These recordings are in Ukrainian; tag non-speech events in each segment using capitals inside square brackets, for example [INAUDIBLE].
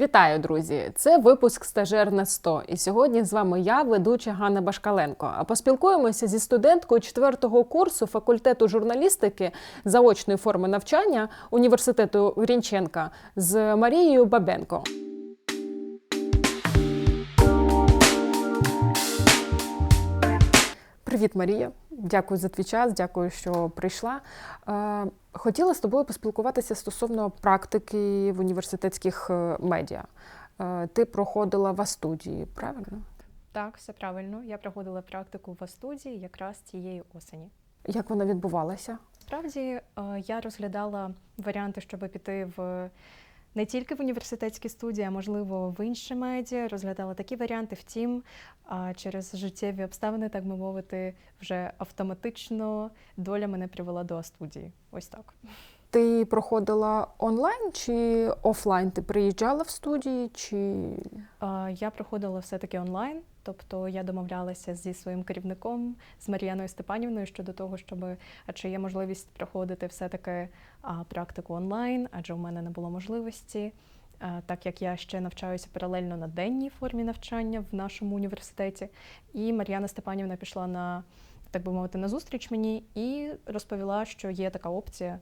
Вітаю, друзі! Це випуск Стажер на 100. І сьогодні з вами я, ведуча Ганна Башкаленко. А поспілкуємося зі студенткою четвертого курсу факультету журналістики заочної форми навчання університету Грінченка з Марією Бабенко. Привіт, Марія. Дякую за твій час, дякую, що прийшла. Е, Хотіла з тобою поспілкуватися стосовно практики в університетських е, медіа. Е, Ти проходила в студії, правильно? Так, все правильно. Я проходила практику в студії якраз цієї осені. Як вона відбувалася? Справді я розглядала варіанти, щоб піти в не тільки в університетській студії, а можливо в інші медіа. Розглядала такі варіанти. Втім, через життєві обставини, так би мовити, вже автоматично доля мене привела до студії. Ось так. Ти проходила онлайн чи офлайн? Ти приїжджала в студії чи Я проходила все-таки онлайн, тобто я домовлялася зі своїм керівником, з Мар'яною Степанівною щодо того, щоб чи є можливість проходити все-таки практику онлайн, адже у мене не було можливості. Так як я ще навчаюся паралельно на денній формі навчання в нашому університеті, і Мар'яна Степанівна пішла на так би мовити на зустріч мені і розповіла, що є така опція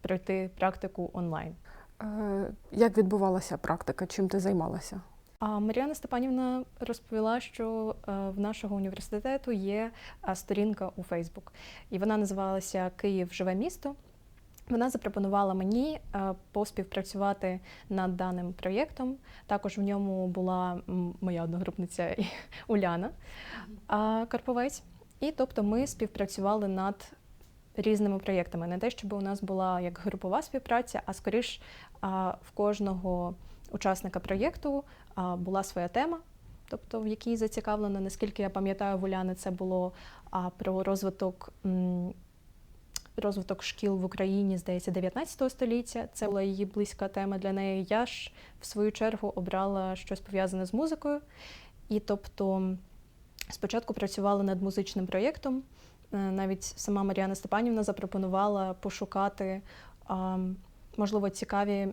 пройти практику онлайн. е, як відбувалася практика? Чим ти займалася? А Мар'яна Степанівна розповіла, що е, в нашого університету є е, сторінка у Фейсбук, і вона називалася Київ живе місто. Вона запропонувала мені е, поспівпрацювати над даним проєктом. Також в ньому була моя одногрупниця [LAUGHS] Уляна Карповець. І тобто ми співпрацювали над різними проєктами. Не те, щоб у нас була як групова співпраця, а скоріш в кожного учасника проєкту була своя тема, тобто в якій зацікавлена, наскільки я пам'ятаю, в Уляни це було про розвиток. Розвиток шкіл в Україні, здається, 19 століття. Це була її близька тема для неї. Я ж, в свою чергу, обрала щось пов'язане з музикою. І тобто спочатку працювала над музичним проєктом. Е, Навіть сама Мар'яна Степанівна запропонувала пошукати, можливо, цікаві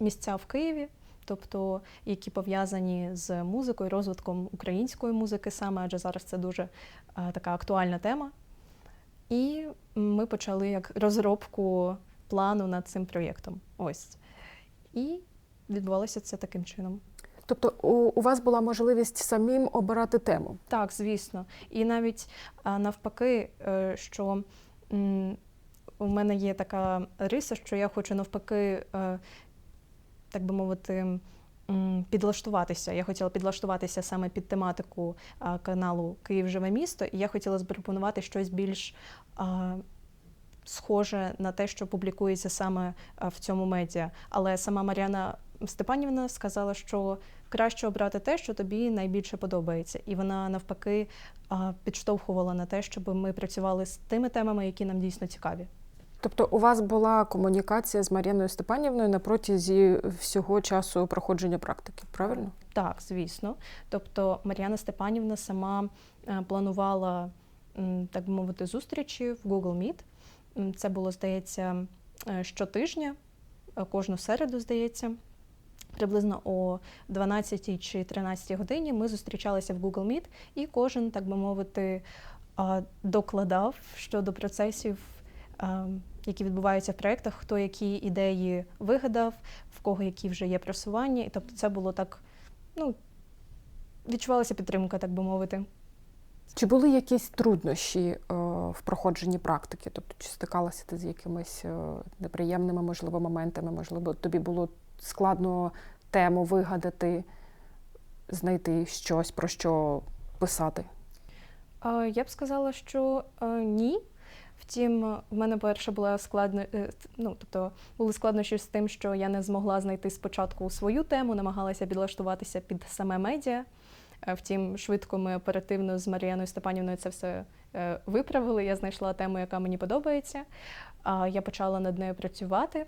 місця в Києві, тобто які пов'язані з музикою, розвитком української музики саме, адже зараз це дуже е, така актуальна тема. І ми почали як розробку плану над цим проєктом. Ось. І відбувалося це таким чином. Тобто у, у вас була можливість самим обирати тему? Так, звісно. І навіть а, навпаки, е, що м, у мене є така риса, що я хочу навпаки, е, так би мовити, підлаштуватися. Я хотіла підлаштуватися саме під тематику каналу Київ живе місто, і я хотіла запропонувати щось більш схоже на те, що публікується саме в цьому медіа. Але сама Мар'яна Степанівна сказала, що краще обрати те, що тобі найбільше подобається. І вона навпаки підштовхувала на те, щоб ми працювали з тими темами, які нам дійсно цікаві. Тобто у вас була комунікація з Мар'яною Степанівною на протязі всього часу проходження практики, правильно? Так, звісно. Тобто Мар'яна Степанівна сама е, планувала, так би мовити, зустрічі в Google Meet. Це було, здається, е, щотижня, е, кожну середу, здається. Приблизно о 12 чи 13 годині ми зустрічалися в Google Meet, і кожен, так би мовити, докладав щодо процесів, а, які відбуваються в проєктах, хто які ідеї вигадав, в кого які вже є просування. І тобто це було так, ну, відчувалася підтримка, так би мовити. Чи були якісь труднощі е, в проходженні практики? Тобто, чи стикалася ти з якимись е, неприємними, можливо, моментами? Можливо, тобі було складно тему вигадати, знайти щось, про що писати? А, Я б сказала, що е, ні. Втім, в мене перше була складно, е, ну тобто були складнощі з тим, що я не змогла знайти спочатку свою тему, намагалася підлаштуватися під саме медіа. Е, Втім, швидко ми оперативно з Мар'яною Степанівною це все е, виправили. Я знайшла тему, яка мені подобається. Я почала над нею працювати.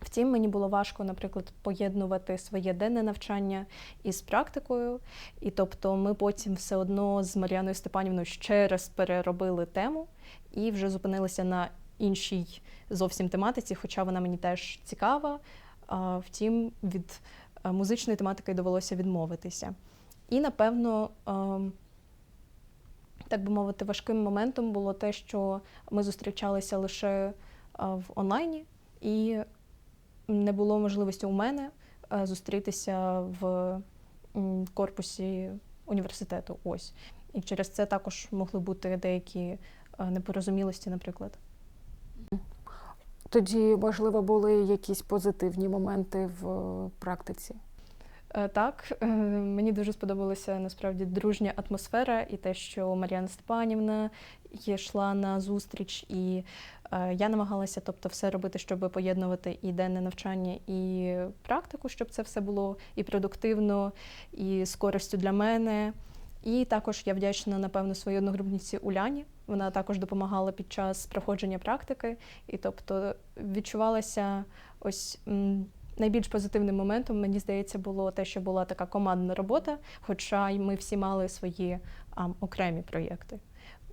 Втім, мені було важко, наприклад, поєднувати своє денне навчання із практикою. І тобто ми потім все одно з Мар'яною Степанівною ще раз переробили тему і вже зупинилися на іншій зовсім тематиці, хоча вона мені теж цікава. Втім, від е, музичної тематики довелося відмовитися. І, напевно, ем, так би мовити, важким моментом було те, що ми зустрічалися лише е, в онлайні, і не було можливості у мене е, зустрітися в корпусі університету. Ось. І через це також могли бути деякі е, непорозумілості, наприклад. Тоді, можливо, були якісь позитивні моменти в е, практиці. Так, мені дуже сподобалася насправді дружня атмосфера і те, що Мар'яна Степанівна йшла на зустріч, і я намагалася, тобто, все робити, щоб поєднувати і денне навчання, і практику, щоб це все було і продуктивно, і з користю для мене. І також я вдячна, напевно, своїй одногрупниці Уляні. Вона також допомагала під час проходження практики, і тобто відчувалася ось. Найбільш позитивним моментом, мені здається, було те, що була така командна робота, хоча й ми всі мали свої а, окремі проєкти.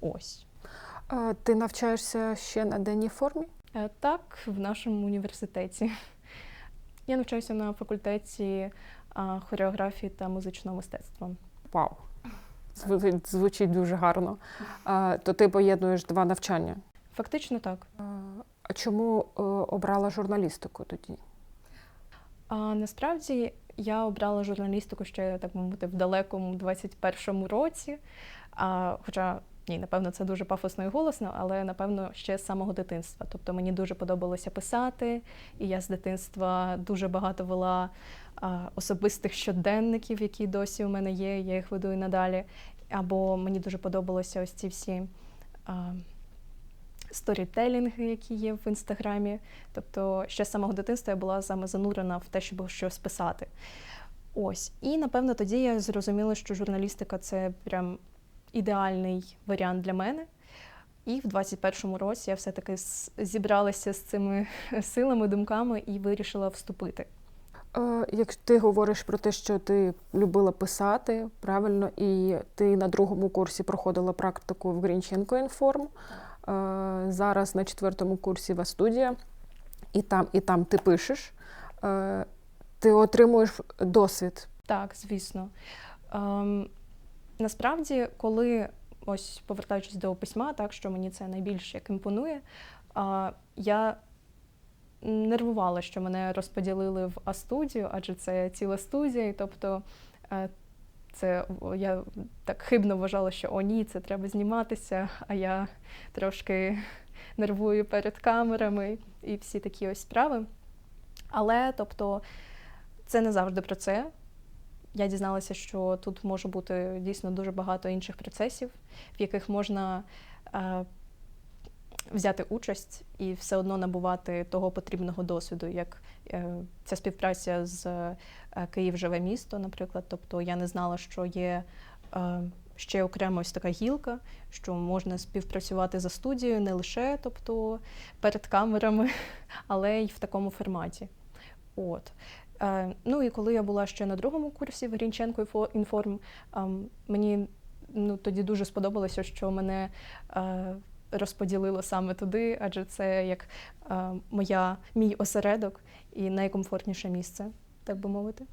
Ось. Ти навчаєшся ще на денній формі? Е, Так, в нашому університеті. Я навчаюся на факультеті хореографії та музичного мистецтва. Вау! Зв- Звучить дуже гарно. То ти поєднуєш два навчання. Фактично так. А чому е, обрала журналістику тоді? А насправді я обрала журналістику ще так мовити в далекому 21-му році. А, хоча ні, напевно, це дуже пафосно і голосно, але напевно ще з самого дитинства. Тобто мені дуже подобалося писати, і я з дитинства дуже багато вела особистих щоденників, які досі у мене є. Я їх веду і надалі. Або мені дуже подобалися ось ці всі. А, сторітелінги, які є в інстаграмі. Тобто, ще з самого дитинства я була саме занурена в те, щоб щось писати. Ось. І напевно тоді я зрозуміла, що журналістика це прям ідеальний варіант для мене. І в 21-му році я все-таки зібралася з цими [LAUGHS] силами, думками і вирішила вступити. Як ти говориш про те, що ти любила писати правильно, і ти на другому курсі проходила практику в Грінченко Інформ, зараз на четвертому курсі в студія, і там, і там ти пишеш, ти отримуєш досвід. Так, звісно. Насправді, коли ось повертаючись до письма, так що мені це найбільше як імпонує, а, я нервувала, що мене розподілили в А-студію, адже це ціла студія, і тобто е, це я так хибно вважала, що о ні, це треба зніматися, а я трошки нервую перед камерами і всі такі ось справи. Але тобто це не завжди про це. Я дізналася, що тут може бути дійсно дуже багато інших процесів, в яких можна е, взяти участь і все одно набувати того потрібного досвіду, як е, ця співпраця з е, Київ живе місто, наприклад. Тобто я не знала, що є е, ще окремо ось така гілка, що можна співпрацювати за студією не лише тобто, перед камерами, [LAUGHS] але й в такому форматі. От. Е, ну і коли я була ще на другому курсі в Грінченко інформ, ем, мені ну, тоді дуже сподобалося, що мене е, розподілило саме туди, адже це як е, моя, мій осередок і найкомфортніше місце, так би мовити.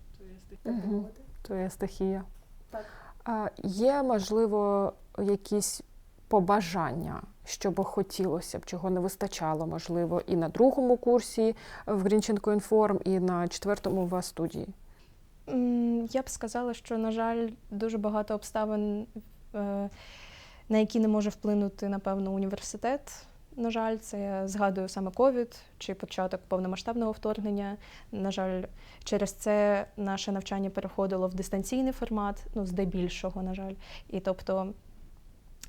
Мгм. Твоя стихія. Так. Є, можливо, якісь побажання, що би хотілося б, чого не вистачало, можливо, і на другому курсі в Грінченко Інформ, і на четвертому в студії. Я б сказала, що, на жаль, дуже багато обставин, е, на які не може вплинути, напевно, університет. На жаль, це я згадую саме ковід чи початок повномасштабного вторгнення. На жаль, через це наше навчання переходило в дистанційний формат, ну, здебільшого, на жаль. І тобто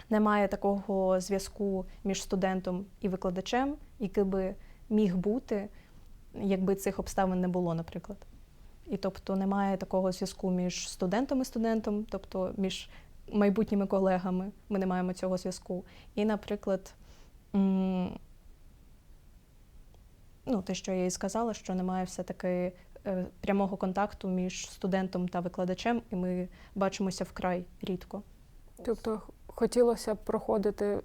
немає такого зв'язку між студентом і викладачем, який би міг бути, якби цих обставин не було, наприклад. І тобто немає такого зв'язку між студентом і студентом, тобто між майбутніми колегами ми не маємо цього зв'язку. І, наприклад, ну, те, що я і сказала, що немає все-таки е, прямого контакту між студентом та викладачем, і ми бачимося вкрай рідко. Тобто хотілося б проходити е,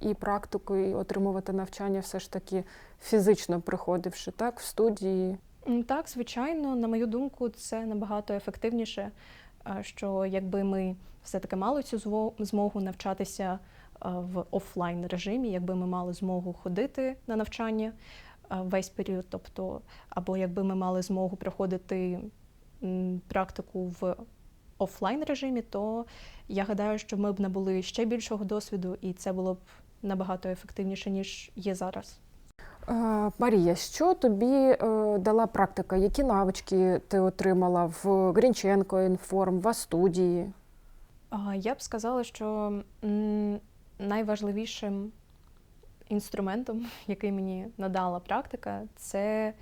і практику, і отримувати навчання все ж таки фізично приходивши, так, в студії. Так, звичайно, на мою думку, це набагато ефективніше, е, що якби ми все-таки мали цю змогу навчатися е, в офлайн режимі, якби ми мали змогу ходити на навчання весь період, тобто, або якби ми мали змогу проходити практику в офлайн режимі, то я гадаю, що ми б набули ще більшого досвіду, і це було б набагато ефективніше, ніж є зараз. Е, Марія, що тобі е, дала практика? Які навички ти отримала в Грінченко інформ, в студії? Я б сказала, що найважливішим інструментом, [LAUGHS] який мені надала практика, це,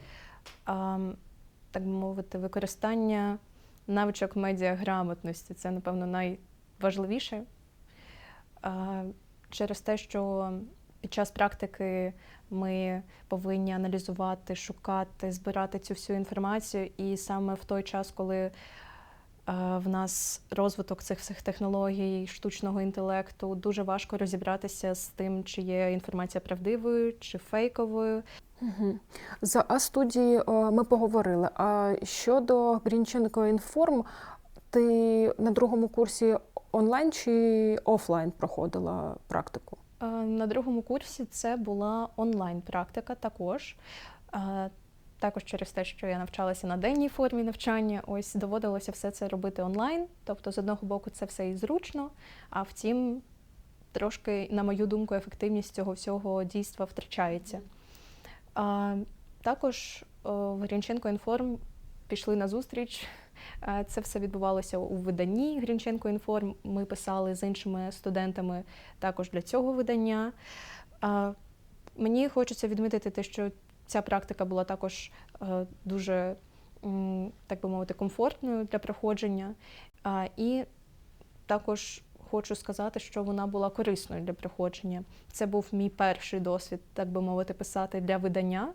так би мовити, використання навичок медіаграмотності. Це, напевно, найважливіше. Через те, що під час практики ми повинні аналізувати, шукати, збирати цю всю інформацію, і саме в той час, коли в нас розвиток цих всіх технологій, штучного інтелекту, дуже важко розібратися з тим, чи є інформація правдивою чи фейковою. Угу. За А-студії е, ми поговорили. А щодо Грінченко інформ, ти на другому курсі онлайн чи офлайн проходила практику? Е, На другому курсі це була онлайн-практика також. Також через те, що я навчалася на денній формі навчання, ось доводилося все це робити онлайн. Тобто, з одного боку, це все і зручно, а втім, трошки, на мою думку, ефективність цього всього дійства втрачається. А, Також в Грінченко Інформ пішли на зустріч. Це все відбувалося у виданні Грінченко Інформ. Ми писали з іншими студентами також для цього видання. Мені хочеться відмітити те, що ця практика була також е, дуже, так би мовити, комфортною для проходження. І також хочу сказати, що вона була корисною для проходження. Це був мій перший досвід, так би мовити, писати для видання.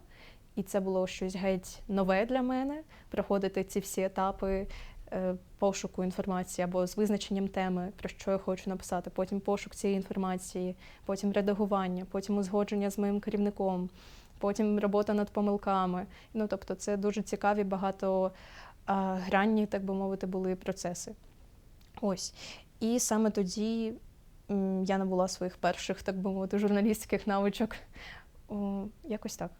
І це було щось геть нове для мене проходити ці всі етапи е, пошуку інформації або з визначенням теми, про що я хочу написати, потім пошук цієї інформації, потім редагування, потім узгодження з моїм керівником, потім робота над помилками. Ну тобто, це дуже цікаві, багато а, гранні, так би мовити, були процеси. Ось. І саме тоді я набула своїх перших, так би мовити, журналістських навичок. О, якось так.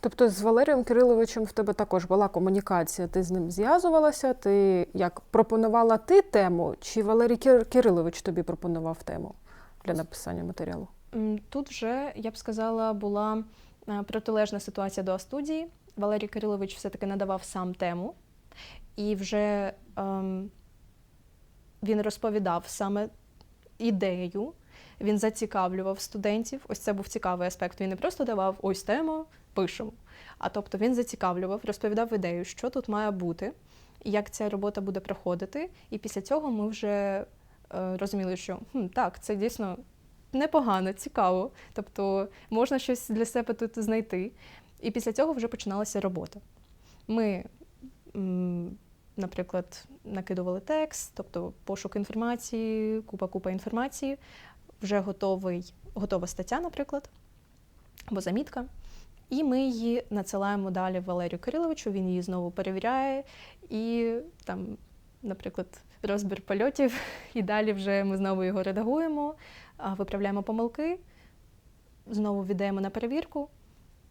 Тобто з Валерієм Кириловичем в тебе також була комунікація. Ти з ним зв'язувалася? Ти як пропонувала ти тему, чи Валерій Кир- Кирилович тобі пропонував тему для написання матеріалу? Тут вже, я б сказала, була протилежна ситуація до студії. Валерій Кирилович все-таки надавав сам тему, і вже ем, він розповідав саме ідею, він зацікавлював студентів. Ось це був цікавий аспект. Він не просто давав ось тему, пишемо. А тобто він зацікавлював, розповідав ідею, що тут має бути, як ця робота буде проходити. І після цього ми вже е, розуміли, що хм, так, це дійсно непогано, цікаво. Тобто можна щось для себе тут знайти. І після цього вже починалася робота. Ми, наприклад, накидували текст, тобто пошук інформації, купа-купа інформації, вже готовий, готова стаття, наприклад, або замітка. І ми її надсилаємо далі Валерію Кириловичу, він її знову перевіряє, і там, наприклад, розбір польотів, [LAUGHS] і далі вже ми знову його редагуємо, виправляємо помилки, знову віддаємо на перевірку,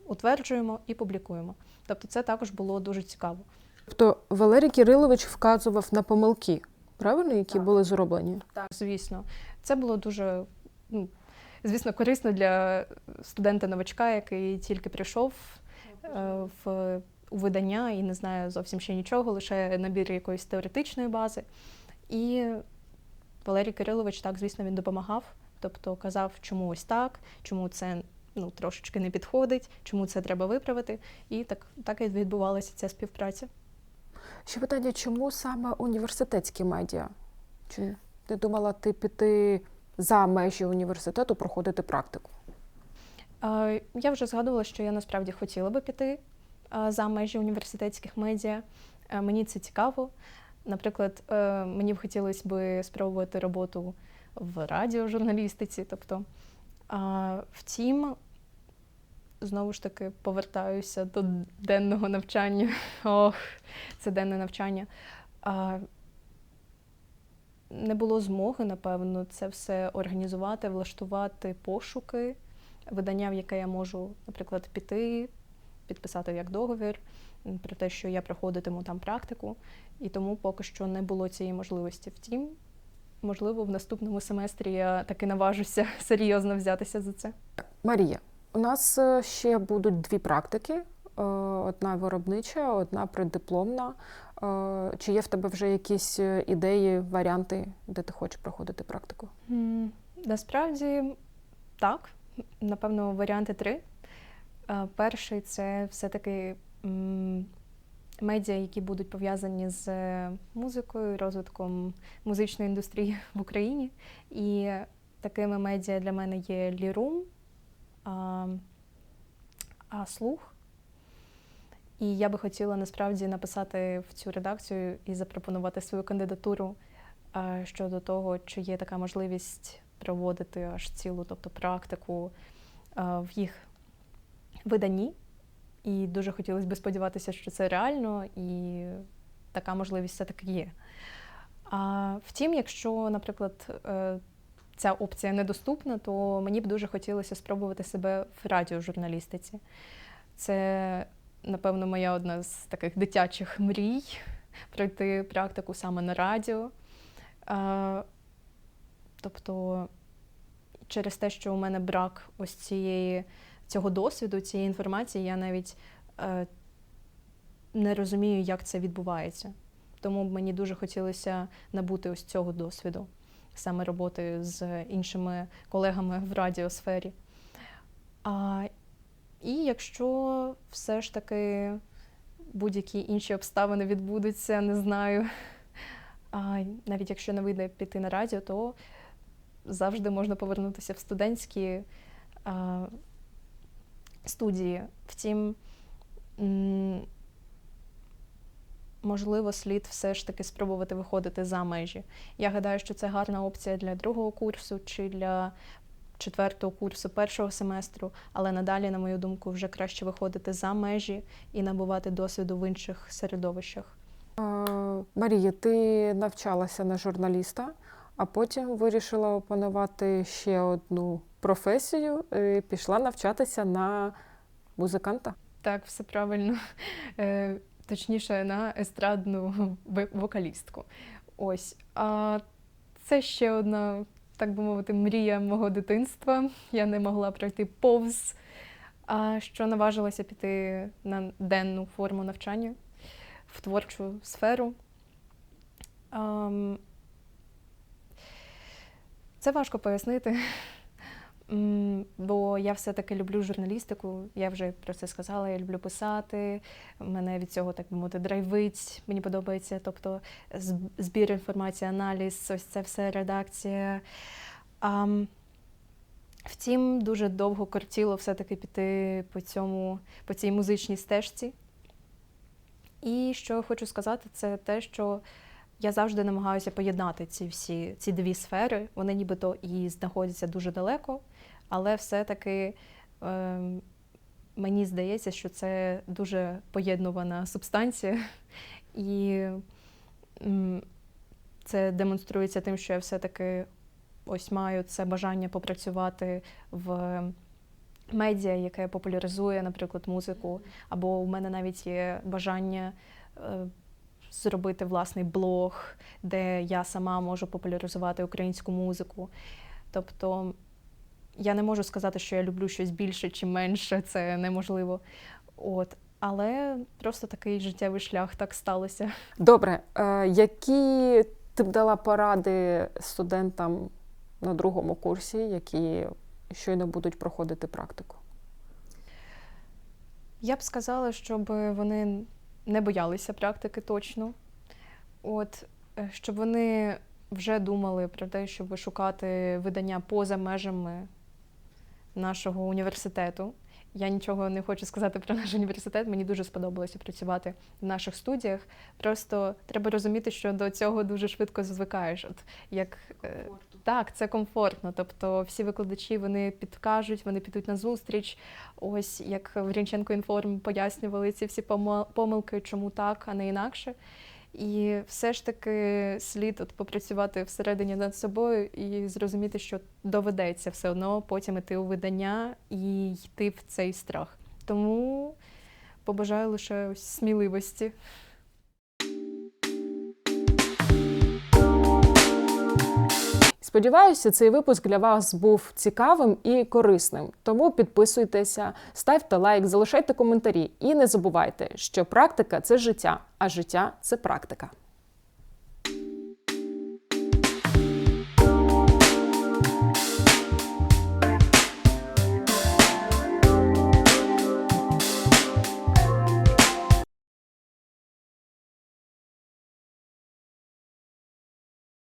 утверджуємо і публікуємо. Тобто це також було дуже цікаво. Тобто Валерій Кирилович вказував на помилки, правильно, які були зроблені? Так, звісно, це було дуже, ну, звісно, корисно для студента-новачка, який тільки прийшов е, в у видання і не знає зовсім ще нічого, лише набір якоїсь теоретичної бази. І Валерій Кирилович, так, звісно, він допомагав, тобто казав, чому ось так, чому це ну, трошечки не підходить, чому це треба виправити. І так, так і відбувалася ця співпраця. Ще питання, чому саме університетські медіа? Чи ти думала ти піти за межі університету, проходити практику? Я вже згадувала, що я насправді хотіла би піти за межі університетських медіа. Мені це цікаво. Наприклад, е, мені б хотілося б спробувати роботу в радіожурналістиці. Тобто, А, втім, знову ж таки повертаюся до денного навчання. [LAUGHS] Ох, це денне навчання. А, не було змоги, напевно, це все організувати, влаштувати пошуки, видання, в яке я можу, наприклад, піти, підписати як договір про те, що я проходитиму там практику. І тому поки що не було цієї можливості. Втім, можливо, в наступному семестрі я таки наважуся [LAUGHS] серйозно взятися за це. Марія, у нас е, ще будуть дві практики: Е, одна виробнича, одна преддипломна. Е, Чи є в тебе вже якісь ідеї, варіанти, де ти хочеш проходити практику? Насправді так. Напевно, варіанти три. Перший це все-таки медіа, які будуть пов'язані з е, музикою, розвитком музичної індустрії [LAUGHS] в Україні. І такими медіа для мене є Лірум, а, слух. І я би хотіла насправді написати в цю редакцію і запропонувати свою кандидатуру щодо того, чи є така можливість проводити аж цілу, тобто практику в їх виданні. І дуже хотілося б сподіватися, що це реально, і така можливість все-таки є. А втім, якщо, наприклад, е, ця опція недоступна, то мені б дуже хотілося спробувати себе в радіожурналістиці. Це, напевно, моя одна з таких дитячих мрій пройти практику саме на радіо. Тобто, через те, що у мене брак ось цієї, цього досвіду, цієї інформації, я навіть е, не розумію, як це відбувається. Тому мені дуже хотілося набути ось цього досвіду, саме роботи з іншими колегами в радіосфері. А, і якщо все ж таки будь-які інші обставини відбудуться, не знаю. А навіть якщо не вийде піти на радіо, то завжди можна повернутися в студентські а, студії. Втім, можливо, слід все ж таки спробувати виходити за межі. Я гадаю, що це гарна опція для другого курсу чи для четвертого курсу першого семестру, але надалі, на мою думку, вже краще виходити за межі і набувати досвіду в інших середовищах. Марія, ти навчалася на журналіста, а потім вирішила опанувати ще одну професію і пішла навчатися на музиканта. Так, все правильно. Е, точніше, на естрадну вокалістку. Ось. А це ще одна, так би мовити, мрія мого дитинства. Я не могла пройти повз, а що наважилася піти на денну форму навчання в творчу сферу. Це важко пояснити. Бо я все-таки люблю журналістику, я вже про це сказала, я люблю писати, мене від цього, так би мовити, драйвить, мені подобається, тобто збір інформації, аналіз, ось це все редакція. Ам, втім, дуже довго кортіло все-таки піти по, цьому, по цій музичній стежці. І що хочу сказати, це те, що я завжди намагаюся поєднати ці всі ці дві сфери. Вони нібито і знаходяться дуже далеко, але все-таки е, мені здається, що це дуже поєднувана субстанція. І це демонструється тим, що я все-таки ось маю це бажання попрацювати в медіа, яке популяризує, наприклад, музику, або у мене навіть є бажання. е, Зробити власний блог, де я сама можу популяризувати українську музику. Тобто я не можу сказати, що я люблю щось більше чи менше, це неможливо. От. Але просто такий життєвий шлях так сталося. Добре, е, які ти б дала поради студентам на другому курсі, які щойно будуть проходити практику? Я б сказала, щоб вони не боялися практики точно. От, е, щоб вони вже думали про те, щоб шукати видання поза межами нашого університету. Я нічого не хочу сказати про наш університет. Мені дуже сподобалося працювати в наших студіях. Просто треба розуміти, що до цього дуже швидко звикаєш. От як е, комфорту. Так, це комфортно. Тобто всі викладачі вони підкажуть, вони підуть на зустріч. Ось як в Рінченко інформ пояснювали ці всі помилки, чому так, а не інакше. І все ж таки слід от попрацювати всередині над собою і зрозуміти, що доведеться все одно потім іти у видання і йти в цей страх. Тому побажаю лише ось сміливості. Сподіваюся, цей випуск для вас був цікавим і корисним. Тому підписуйтеся, ставте лайк, залишайте коментарі і не забувайте, що практика це життя, а життя це практика.